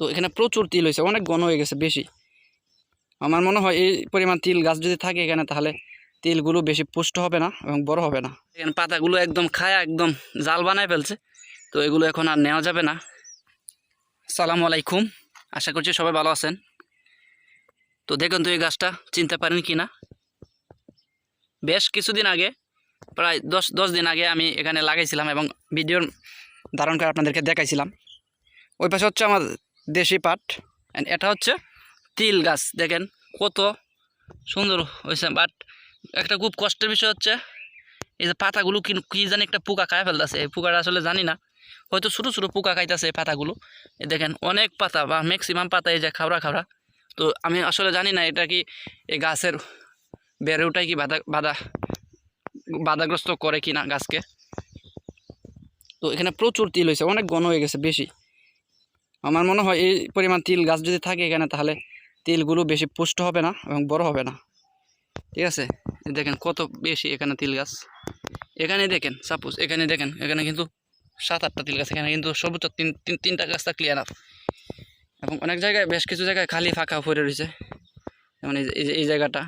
তো এখানে প্রচুর তিল হয়েছে, অনেক ঘন হয়ে গেছে বেশি। আমার মনে হয় এই পরিমাণ তিল গাছ যদি থাকে এখানে, তাহলে তিলগুলো বেশি পুষ্ট হবে না এবং বড় হবে না। এখানে পাতাগুলো একদম খায়া, একদম জাল বানায় ফেলছে, তো এগুলো এখন আর নেওয়া যাবে না। সালাম আলাইকুম, আশা করছি সবাই ভালো আছেন। তো দেখুন তো এই গাছটা, চিনতে পারেন কি না? বেশ কিছুদিন আগে, প্রায় দশ দশ দিন আগে আমি এখানে লাগাইছিলাম এবং ভিডিওর ধারণ করে আপনাদেরকে দেখাইছিলাম। ওই পাশে হচ্ছে আমার দেশি পাট। এটা হচ্ছে তিল গাছ। দেখেন কত সুন্দর হয়েছে বাট একটা খুব কষ্টের বিষয় হচ্ছে এই যে পাতাগুলো কি কী জানি একটা পোকা খায় ফেলতেছে। এই পোকাটা আসলে জানি না। হয়তো ছোটো ছোটো পোকা খাইতেছে এই পাতাগুলো। দেখেন অনেক পাতা বা ম্যাক্সিমাম পাতা এই যে খাবড়া খাবড়া। তো আমি আসলে জানি না এটা কি এই গাছের বেড়ে ওঠাই কি বাধা বাধা বাধাগ্রস্ত করে কি না গাছকে। তো এখানে প্রচুর তিল হয়েছে। অনেক ঘন হয়ে গেছে বেশি। আমার মনে হয় এই পরিমাণ তিল গাছ যদি থাকে এখানে, তাহলে তিলগুলো বেশি পুষ্ট হবে না এবং বড় হবে না। ঠিক আছে? দেখেন কত বেশি এখানে তিল গাছ। এখানে দেখেন সাপোজ এখানে দেখেন, এখানে কিন্তু সাত আটটা তিল গাছ, এখানে কিন্তু সর্বোচ্চ তিন তিন, তিনটা গাছ থাকলে এনাফ এবং অনেক জায়গায় বেশ কিছু জায়গায় খালি ফাঁকা পড়ে রয়েছে। যেমন এই জায়গাটা।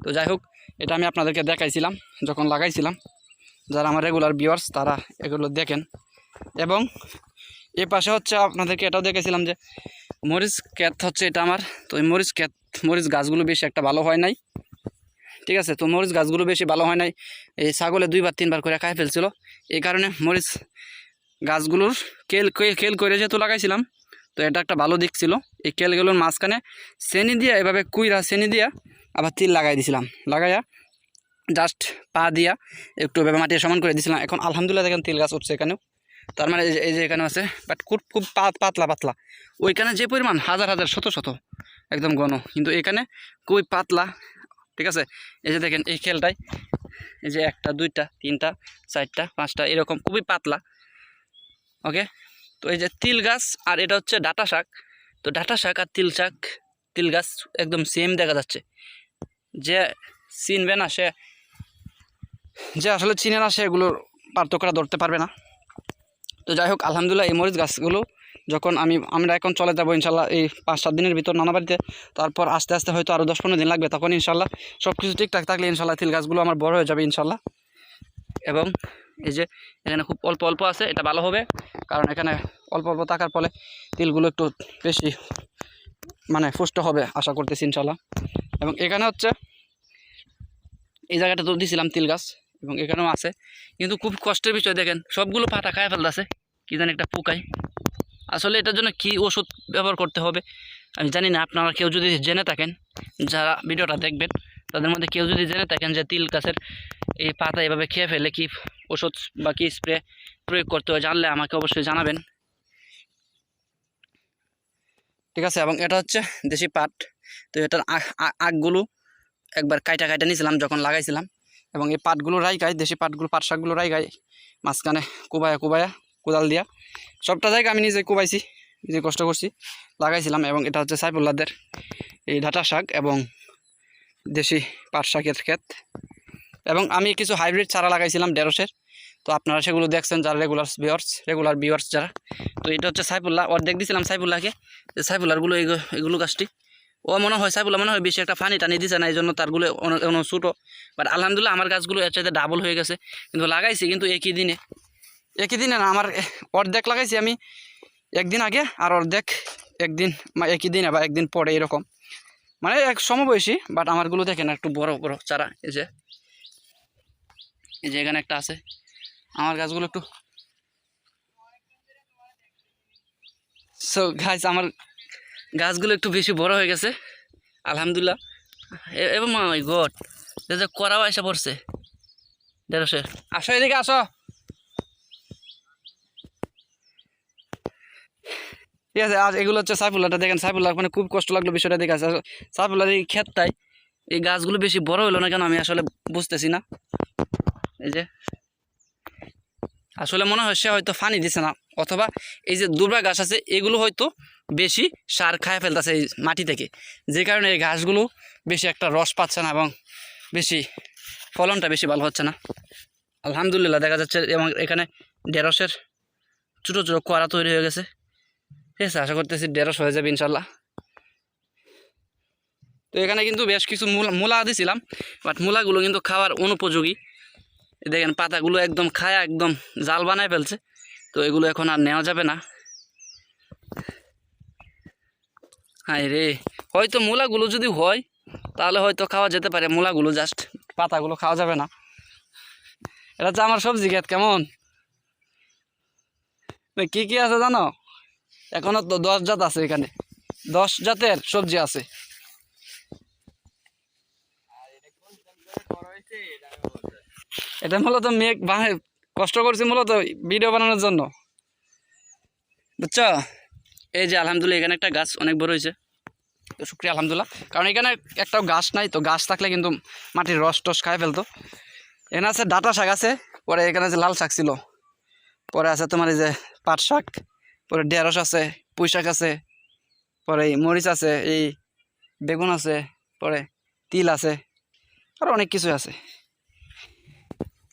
তো যাই হোক, এটা আমি আপনাদেরকে দেখাইছিলাম, যখন লাগাইছিলাম, যারা আমার রেগুলার ভিউয়ার্স তারা এগুলো দেখেন। এবং এ পাশে হচ্ছে আপনাদেরকে এটাও দেখেছিলাম যে মরিচ ক্ষেত হচ্ছে এটা আমার। তো এই মরিচ ক্ষেত, মরিচ গাছগুলো বেশি একটা ভালো হয় নাই। ঠিক আছে? তো মরিচ গাছগুলো বেশি ভালো হয় নাই। এই ছাগলে দুইবার, তিনবার করে খাই ফেলছিল। এই কারণে মরিচ গাছগুলোর কেল কেল করে যেহেতু লাগাইছিলাম, তো এটা একটা ভালো দিক ছিল। এই কেলগুলোর মাঝখানে চেনি দিয়ে, এভাবে কুইরা চেনি দিয়া আবার তিল লাগাই দিছিলাম। লাগাইয়া জাস্ট পা দিয়া একটু এভাবে মাটি সমান করে দিছিলাম। এখন আলহামদুলিল্লাহ দেখেন তিল গাছ উঠছে এখানেও। তার মানে এই যে- এখানে আছে বাট খুব খুব পাতলা পাতলা। ওইখানে যে পরিমাণ, হাজার হাজার, শত শত, একদম ঘন। কিন্তু এখানে খুবই পাতলা, ঠিক আছে? এই যে দেখেন, এই খেলটাই এই যে একটা, দুইটা, তিনটা, চারটা, পাঁচটা, এরকম খুবই পাতলা ওকে তো এই যে তিল গাছ, আর এটা হচ্ছে ডাটা শাক। তো ডাটা শাক আর তিল শাক, তিল গাছ একদম সেম দেখা যাচ্ছে। যে চিনবে না সে, যে আসলে চিনে না সে এগুলোর পার্থক্যটা ধরতে পারবে না। তো যাই হোক, আলহামদুলিল্লাহ এই মরিচ গাছগুলো যখন আমি, আমরা এখন চলে যাব ইনশাল্লাহ এই পাঁচ সাত দিনের ভিতর নানা বাড়িতে। তারপর আস্তে আস্তে হয়তো আরও দশ পনেরো দিন লাগবে তখন ইনশাল্লাহ। সব কিছু ঠিকঠাক থাকলে ইনশাল্লাহ তিল গাছগুলো আমার বড় হয়ে যাবে ইনশাল্লাহ। এবং এই যে এখানে খুব অল্প অল্প আছে, এটা ভালো হবে। কারণ এখানে অল্প অল্প থাকার ফলে তিলগুলো একটু বেশি মানে পুষ্ট হবে আশা করতেছি ইনশাল্লাহ। এবং এখানে হচ্ছে, এই জায়গাটা তো দিয়েছিলাম তিল গাছ। এবং এখানেও আছে। কিন্তু খুব কষ্টের বিষয় দেখেন, সবগুলো পাতা খায় ফেলতেছে, কি জানি একটা পোকায়। আসলে এটার জন্য কি ওষুধ ব্যবহার করতে হবে, আমি জানি না, আপনারা কেউ যদি জেনে থাকেন, যারা ভিডিওটা দেখবেন, তাদের মধ্যে কেউ যদি জেনে থাকেন যে তিল গাছের এই পাতা এভাবে খেয়ে ফেলে কি ওষুধ বা কি স্প্রে প্রয়োগ করতে হয়, জানলে আমাকে অবশ্যই জানাবেন। ঠিক আছে, এবং এটা হচ্ছে দেশি পাট। তো এটার আখ- আ- একবার কাইটা কাইটা নিয়েছিলাম, যখন লাগাইছিলাম। এবং এই পাটগুলো রাইগায়, দেশি পাটগুলো পাট শাকগুলো রাইগায়, মাঝখানে কুবায়া কুবায়া, কোদাল দিয়া। সবটা জায়গা আমি নিজে কুবাইছি, নিজে কষ্ট করছি, লাগাইছিলাম এবং এটা হচ্ছে সাইফুল্লাদের এই ডাটা শাক এবং দেশি পাট শাকের ক্ষেত। এবং আমি কিছু হাইব্রিড চারা লাগাইছিলাম ঢেঁড়সের, তো আপনারা সেগুলো দেখছেন যারা রেগুলার ভিওর্স রেগুলার ভিওর্স যারা। তো এটা হচ্ছে সাইফুল্লাহ, অর্ধেক দিয়েছিলাম সাইফুল্লাহকে সাইফুল্লাহগুলো, এগু- এগুলো গাছটি ও মনে হয় সাইফুল্লাহ মনে হয় বেশি একটা ফানি টানি দিছে না এই জন্য তারগুলো অনেক ছোটো। বাট আলহামদুলিল্লাহ আমার গাছগুলো এর চাইতে ডাবল হয়ে গেছে। কিন্তু লাগাইছি, কিন্তু একই দিনে। একই দিনে না, আমার অর্ধেক লাগাইছি আমি একদিন আগে, আর অর্ধেক একদিন একই দিনে বা একদিন পরে এরকম। মানে এক সমবয়সী বাট আমারগুলো দেখেন একটু বড় বড় চারা, এই যে। এই যে এখানে একটা আছে। আমার গাছগুলো একটু সো গাছ আমার গাছগুলো একটু বেশি বড় হয়ে গেছে। আলহামদুলিল্লাহ। এবং মাই গড। যে করাও এসে পড়ছে। দেড়শো আসো। এদিকে আসো। ঠিক আছে, আজ এগুলো হচ্ছে সাইফুল্লাহটা। দেখেন, সাইফুল্লাহ মানে খুব কষ্ট লাগল বিষয়টা দেখে আছে সাইফুল্লাহ এই ক্ষেতটাই এই গাছগুলো বেশি বড় হলো না কেন আমি আসলে বুঝতেছি না। এই যে। আসলে মনে হয় সে হয়তো ফানি দিছে না। অথবা এই যে দুর্বা গাছ আছে, এগুলো হয়তো বেশি সার খায় ফেলতেছে এই মাটি থেকে। যে কারণে এই ঘাসগুলো বেশি একটা রস পাচ্ছে না এবং বেশি ফলনটা বেশি ভালো হচ্ছে না। আলহামদুলিল্লাহ দেখা যাচ্ছে এবং এখানে ঢেঁড়সের ছোটো ছোটো কোয়ারা তৈরি হয়ে গেছে। ঠিক আছে, আশা করতেছি দেড়শো হয়ে যাবে ইনশাল্লাহ তো এখানে কিন্তু বেশ কিছু মূলা মূলা দিছিলাম, বাট মূলাগুলো কিন্তু খাওয়ার অনুপযোগী। দেখেন, পাতাগুলো একদম খায়া একদম জাল বানায় ফেলছে, তো এগুলো এখন আর নেওয়া যাবে না। হাই রে। হয়তো মূলাগুলো যদি হয়, তাহলে হয়তো খাওয়া যেতে পারে মূলাগুলো জাস্ট পাতাগুলো খাওয়া যাবে না। এটা হচ্ছে আমার সবজি ক্ষেত, কেমন? কি কি আছে জানো? এখনও তো দশ জাত আছে এখানে। দশ জাতের সবজি আছে। এটা মূলত মেঘ কষ্ট করছি মূলত ভিডিও বানানোর জন্য। বুঝছ? এই যে আলহামদুলিল্লাহ, এখানে একটা গাছ অনেক বড় হয়েছে। তো শুক্রিয়া, আলহামদুলিল্লাহ। কারণ এখানে একটাও গাছ নাই, তো গাছ থাকলে কিন্তু মাটির রস টস খাই ফেলতো। এখানে আছে ডাটা শাক আছে, পরে এখানে যে লাল শাক ছিল, পরে আছে তোমার এই যে পাট শাক, পরে ঢেঁড়স আছে, পুঁই শাক আছে, পরে এই মরিচ আছে, এই বেগুন আছে, পরে তিল আছে, আর অনেক কিছু আছে।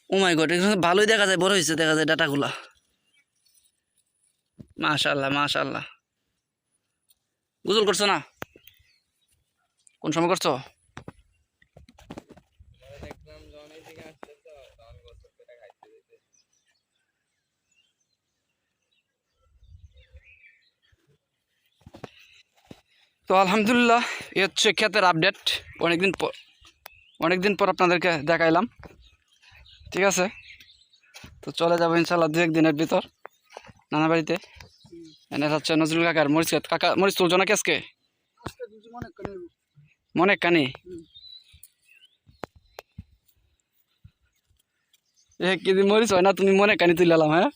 উমাই মাই গড ভালোই দেখা যায়, বড় হয়েছে দেখা যায় ডাটাগুলা। মাশাল্লাহ মাশাল্লাহ গুজল করছ না? কোন সময় করছ? তো আলহামদুলিল্লাহ এ হচ্ছে ক্ষেতের আপডেট অনেকদিন পর অনেকদিন পর আপনাদেরকে দেখাইলাম। ঠিক আছে? তো চলে যাব ইনশাল্লাহ দু একদিনের ভিতর, নানা বাড়িতে। এনে হচ্ছে নজরুল কাকার মরিচ কাকা মরিচ তুলছো না কেসকে মনে কানি? এক কেজি মরিচ হয় না, তুমি মনে কানি তুলালাম হ্যাঁ?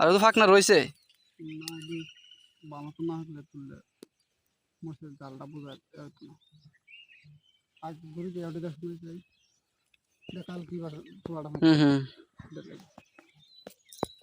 আর তো রয়েছে? না হবে হুম হুম।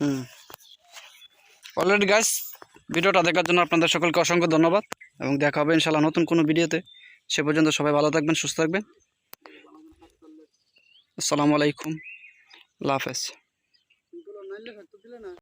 হুম। অলরেডি গাইস ভিডিওটা দেখার জন্য আপনাদের সকলকে অসংখ্য ধন্যবাদ এবং দেখা হবে ইনশাল্লাহ নতুন কোনো ভিডিওতে। সে পর্যন্ত সবাই ভালো থাকবেন, সুস্থ থাকবেন। আসসালামু আলাইকুম। আল্লাহ হাফেজ।